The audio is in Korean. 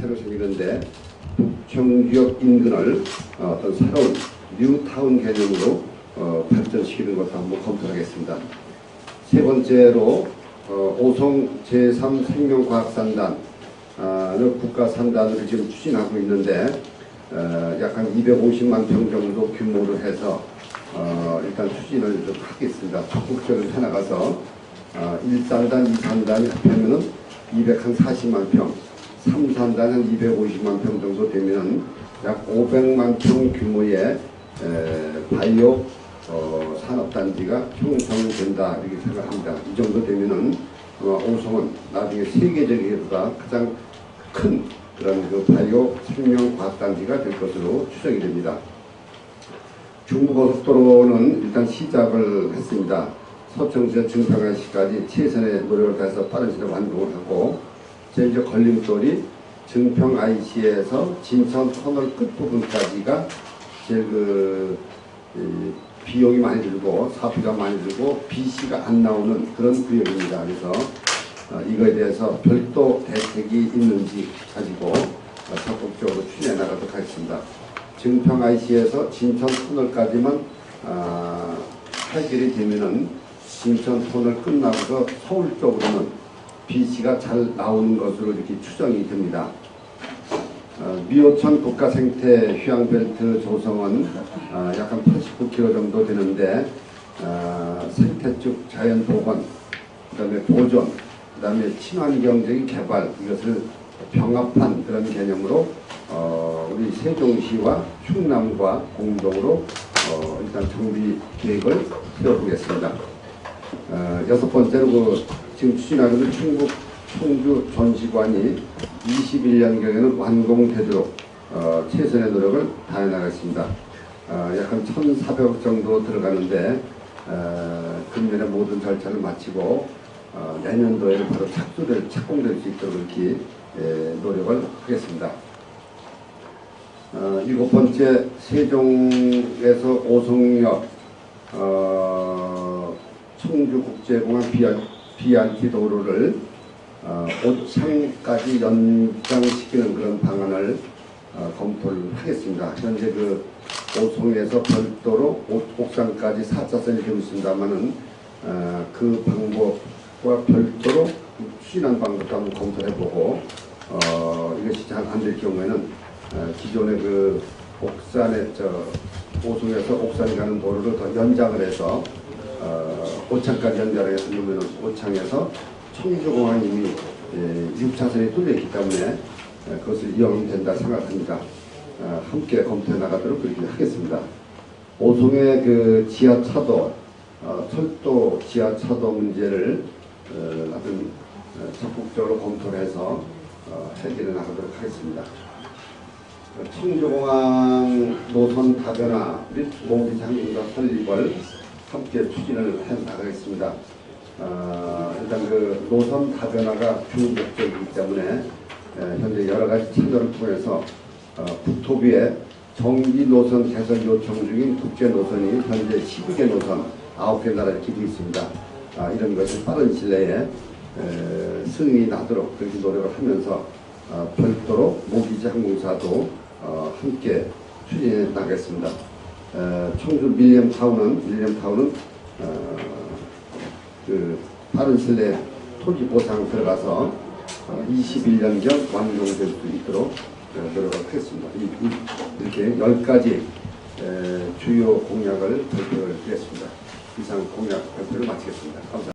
새로 생기는데 북평지역 인근을 어, 어떤 새로운 뉴타운 개념으로 어, 발전시키는 것도 한번 검토하겠습니다. 세 번째로 어, 오송 제3생명과학산단을 국가 산단으로 지금 추진하고 있는데 어, 약한 250만 평 정도 규모로 해서 어, 일단 추진을 좀 하겠습니다. 적극적으로 해나가서 어, 1산단, 2산단이 합하면은 240만 평, 3산단은 250만 평 정도 되면은 약 500만 평 규모의 에, 바이오 어, 산업단지가 형성된다 이렇게 생각합니다. 이 정도 되면은 오송은 나중에 세계적으로다 가장 큰 그런 그 바이오 생명 과학단지가 될 것으로 추정이 됩니다. 중부고속도로는 일단 시작을 했습니다. 서청에서 증평항시까지 최선의 노력을 다해서 빠른 시간 완공을 하고 제일 걸림돌이 증평 IC에서 진천 터널 끝부분까지가 제일 그 이, 비용이 많이 들고 사비가 많이 들고 BC가 안 나오는 그런 구역입니다. 그래서 어, 이거에 대해서 별도 대책이 있는지 가지고 어, 적극적으로 추진해 나가도록 하겠습니다. 증평 IC에서 진천 터널까지만 아, 해결이 되면은 진천 터널 끝나고서 서울 쪽으로는 BC가 잘 나오는 것으로 이렇게 추정이 됩니다. 어, 미호천 국가생태 휴양벨트 조성은 어, 약한 89km 정도 되는데 어, 생태축 자연 복원, 그다음에 보존, 그 다음에 친환경적인 개발 이것을 병합한 그런 개념으로 어, 우리 세종시와 충남과 공동으로 어, 일단 정비 계획을 세워보겠습니다. 어, 여섯 번째로 그 지금 추진하는 충북 청주 전시관이 21년경에는 완공되도록 어, 최선의 노력을 다해 나가겠습니다. 어, 약한 1,400억 정도 들어가는데 어, 금년에 모든 절차를 마치고 어, 내년도에는 바로 착수될 착공될 수 있도록 이렇게 예, 노력을 하겠습니다. 어, 일곱 번째 세종에서 오송역 어, 청주국제공항 BR, BRT 도로를 어, 오창까지 연장시키는 그런 방안을 어, 검토를 하겠습니다. 현재 그 오송에서 별도로 오- 옥상까지 4차선이 되고 있습니다만은 어, 그 방법과 별도로 추진한 방법도 한번 검토해보고 어, 이것이 잘 안 될 경우에는 어, 기존의 그 옥산에 저 오송에서 옥산에 가는 도로를 더 연장을 해서 어, 오창까지 연장을 해서 놓으면 오창에서 청주공항이 이미 예, 6차선이 뚫려 있기 때문에 예, 그것을 이용이 된다 생각합니다. 어, 함께 검토해 나가도록 그렇게 하겠습니다. 오송의 그 지하차도, 어, 철도 지하차도 문제를 어, 하여튼 어, 적극적으로 검토를 해서 어, 해결해 나가도록 하겠습니다. 어, 청주공항 노선 다변화 및 모기 장님과 설립을 함께 추진을 해 나가겠습니다. 어, 일단 그 노선 다변화가 주 목적이기 때문에 에, 현재 여러 가지 채널을 통해서 어, 국토부에 정기 노선 개선 요청 중인 국제 노선이 현재 12개 노선 9개 나라 이렇게 되어 있습니다. 아, 이런 것을 빠른 시일 내에 에, 승인이 나도록 그렇게 노력을 하면서 어, 별도로 모기지 항공사도 어, 함께 추진해 나가겠습니다. 에, 청주 밀리엄 타운은 밀리엄 타운은 어, 그 빠른 내에 토지 보상 들어가서 어, 21년경 완공될 수 있도록 어, 노력을 하겠습니다. 이, 이- 이렇게 10가지 주요 공약을 발표를 드렸습니다. 이상 공약 발표를 마치겠습니다. 감사합니다.